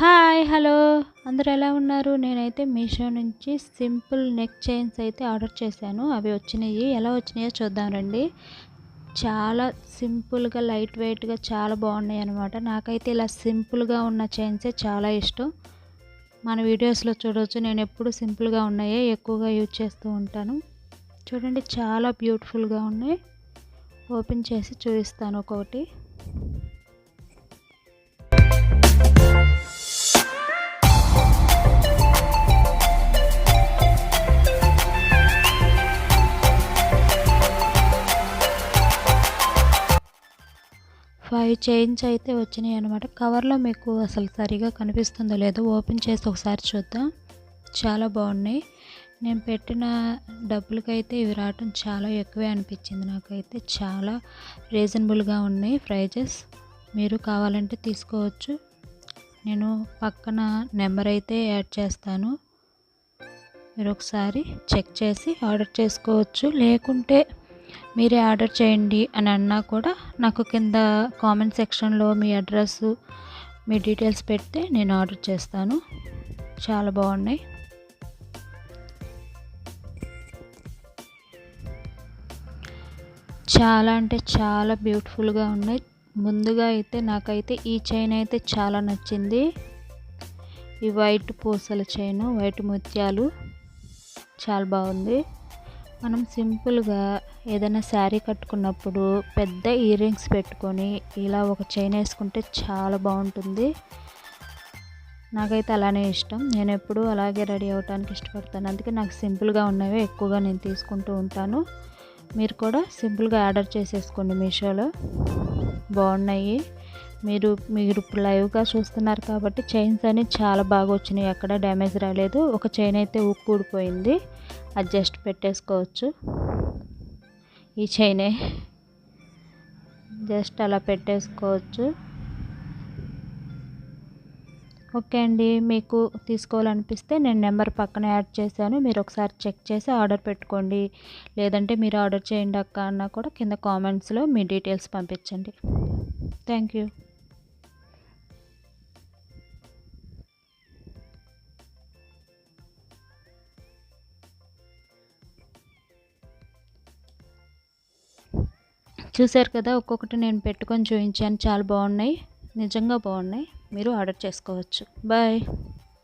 Hi hello. అందరూ ఎలా ఉన్నారు? నేనైతే మీషో నుంచి సింపుల్ నెక్ చైన్స్ అయితే ఆర్డర్ చేశాను. అవి వచ్చినాయి. ఎలా వచ్చినాయో చూద్దాం రండి. చాలా సింపుల్గా లైట్ వెయిట్గా చాలా బాగున్నాయి అనమాట నాకైతే ఇలా సింపుల్గా ఉన్న చైన్సే చాలా ఇష్టం. మన వీడియోస్లో చూడవచ్చు నేను ఎప్పుడు సింపుల్గా ఉన్నాయే ఎక్కువగా యూజ్ చేస్తూ ఉంటాను. చూడండి చాలా బ్యూటిఫుల్గా ఉన్నాయి. ఓపెన్ చేసి చూపిస్తాను ఒక్కొక్కటి ఫైవ్ చైన్స్ అయితే వచ్చినాయి అనమాట కవర్లో మీకు అసలు సరిగా కనిపిస్తుందో లేదో ఓపెన్ చేసి ఒకసారి చూద్దాం. చాలా బాగున్నాయి. నేను పెట్టిన డబ్బులకైతే ఇవి రావటం చాలా ఎక్కువే అనిపించింది నాకైతే. చాలా రీజనబుల్గా ఉన్నాయి ప్రైజెస్. మీరు కావాలంటే తీసుకోవచ్చు. నేను పక్కన నెంబర్ అయితే యాడ్ చేస్తాను. మీరు ఒకసారి చెక్ చేసి ఆర్డర్ చేసుకోవచ్చు. లేకుంటే మీరే ఆర్డర్ చేయండి అని అన్నా కూడా నాకు కింద కామెంట్ సెక్షన్లో మీ అడ్రస్ మీ డీటెయిల్స్ పెడితే నేను ఆర్డర్ చేస్తాను. చాలా బాగున్నాయి. చాలా అంటే చాలా బ్యూటిఫుల్గా ఉన్నాయి. ముందుగా అయితే నాకైతే ఈ చైన్ అయితే చాలా నచ్చింది. ఈ వైట్ పూసల చైన్ వైట్ ముత్యాలు చాలా బాగుంది. మనం సింపుల్గా ఏదైనా శారీ కట్టుకున్నప్పుడు పెద్ద ఇయర్ రింగ్స్ పెట్టుకొని ఇలా ఒక చైన్ వేసుకుంటే చాలా బాగుంటుంది. నాకైతే అలానే ఇష్టం. నేను ఎప్పుడూ అలాగే రెడీ అవ్వడానికి ఇష్టపడతాను. అందుకే నాకు సింపుల్గా ఉన్నవే ఎక్కువగా నేను తీసుకుంటూ ఉంటాను. మీరు కూడా సింపుల్గా ఆర్డర్ చేసేసుకోండి మీషోలో. బాగున్నాయి. మీరు మీరు ఇప్పుడు లైవ్గా చూస్తున్నారు కాబట్టి చైన్స్ అని చాలా బాగా వచ్చినాయి. ఎక్కడ డ్యామేజ్ రాలేదు. ఒక చైన్ అయితే ఉక్కు ఊడిపోయింది. అడ్జస్ట్ పెట్టేసుకోవచ్చు. ఈ చైనే జస్ట్ అలా పెట్టేసుకోవచ్చు. ఓకే అండి. మీకు తీసుకోవాలనిపిస్తే నేను నెంబర్ పక్కన యాడ్ చేశాను. మీరు ఒకసారి చెక్ చేసి ఆర్డర్ పెట్టుకోండి. లేదంటే మీరు ఆర్డర్ చేయండి అక్క అన్నా కూడా కింద కామెంట్స్లో మీ డీటెయిల్స్ పంపించండి. Thank you. చూశారు కదా ఒక్కొక్కటి నేను పెట్టుకొని చూపించాను. చాలా బాగున్నాయి. నిజంగా బాగున్నాయి. మీరు ఆర్డర్ చేసుకోవచ్చు. బాయ్.